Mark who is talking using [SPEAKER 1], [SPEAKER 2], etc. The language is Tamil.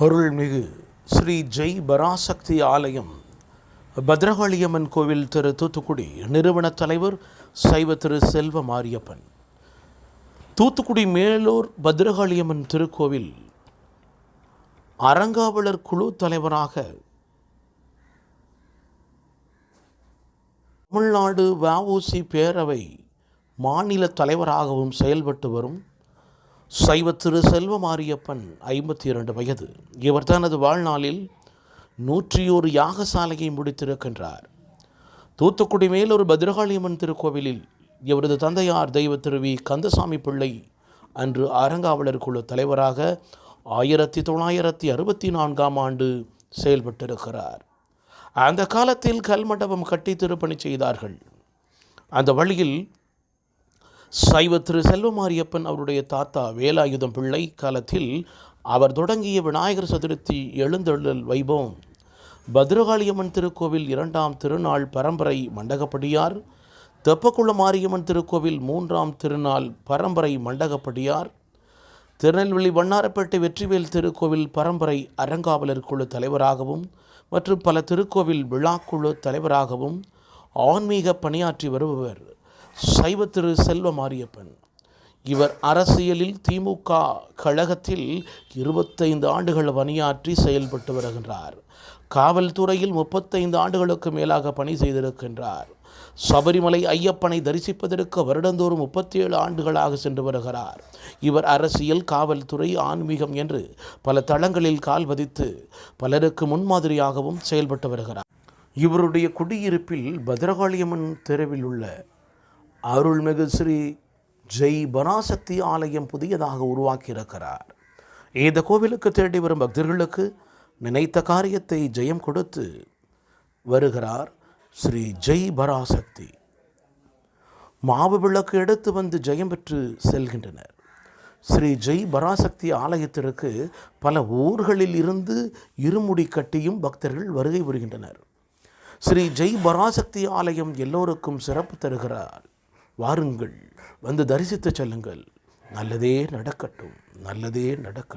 [SPEAKER 1] அருள்மிகு ஸ்ரீ ஜெய் பராசக்தி ஆலயம் பத்ரகாளியம்மன் கோவில் திரு தூத்துக்குடி நிறுவன தலைவர் சைவ திரு செல்வ மாரியப்பன். தூத்துக்குடி மேலூர் பத்ரகாளியம்மன் திருக்கோவில் அறங்காவலர் குழு தலைவராக தமிழ்நாடு வஉசி பேரவை மாநில தலைவராகவும் செயல்பட்டு வரும் சைவ திரு செல்வமாரியப்பன் ஐம்பத்தி இரண்டு வயது. இவர் தனது வாழ்நாளில் நூற்றியோரு யாகசாலையை முடித்திருக்கின்றார். தூத்துக்குடி மேலொரு பத்ரகாளியம்மன் திருக்கோவிலில் இவரது தந்தையார் தெய்வ திருவி கந்தசாமி பிள்ளை அன்று அறங்காவலர் குழு தலைவராக ஆயிரத்தி தொள்ளாயிரத்தி அறுபத்தி நான்காம் ஆண்டு செயல்பட்டிருக்கிறார். அந்த காலத்தில் கல்மண்டபம் கட்டி திருப்பணி செய்தார்கள். அந்த வழியில் சைவ திரு செல்வமாரியப்பன் அவருடைய தாத்தா வேலாயுதம் பிள்ளை காலத்தில் அவர் தொடங்கிய விநாயகர் சதுர்த்தி எழுந்தெழுதல் வைபவம். பத்ரகாளியம்மன் திருக்கோவில் இரண்டாம் திருநாள் பரம்பரை மண்டகப்படியார். தெப்பக்குள மாரியம்மன் திருக்கோவில் மூன்றாம் திருநாள் பரம்பரை மண்டகப்படியார். திருநெல்வேலி வண்ணாரப்பேட்டை வெற்றிவேல் திருக்கோவில் பரம்பரை அறங்காவலர் குழு தலைவராகவும் மற்றும் பல திருக்கோவில் விழாக்குழு தலைவராகவும் ஆன்மீக பணியாற்றி வருபவர். சைவ திரு செல்வ மாரியப்பன். இவர் அரசியலில் திமுக கழகத்தில் இருபத்தைந்து ஆண்டுகள் பணியாற்றி செயல்பட்டு வருகின்றார். காவல்துறையில் முப்பத்தைந்து ஆண்டுகளுக்கு மேலாக பணி செய்திருக்கின்றார். சபரிமலை ஐயப்பனை தரிசிப்பதற்கு வருடந்தோறும் முப்பத்தி ஏழு ஆண்டுகளாக சென்று வருகிறார். இவர் அரசியல் காவல்துறை ஆன்மீகம் என்று பல தளங்களில் கால் பதித்து பலருக்கு முன்மாதிரியாகவும் செயல்பட்டு வருகிறார். இவருடைய குடியிருப்பில் பத்ரகாளியம்மன் தெருவில் உள்ள அருள்மிகு ஸ்ரீ ஜெய் பராசக்தி ஆலயம் புதியதாக உருவாக்கியிருக்கிறார். இந்த கோவிலுக்கு தேடி வரும் பக்தர்களுக்கு நினைத்த காரியத்தை ஜெயம் கொடுத்து வருகிறார் ஸ்ரீ ஜெய் பராசக்தி. மாவு விளக்கு எடுத்து வந்து ஜெயம் பெற்று செல்கின்றனர். ஸ்ரீ ஜெய் பராசக்தி ஆலயத்திற்கு பல ஊர்களில் இருந்து இருமுடி கட்டியும் பக்தர்கள் வருகை புரிகின்றனர். ஸ்ரீ ஜெய் பராசக்தி ஆலயம் எல்லோருக்கும் சிறப்பு தருகிறார். வாருங்கள் வந்து தரிசித்து செல்லுங்கள். நல்லதே நடக்கட்டும் நல்லதே நடக்கட்டும்.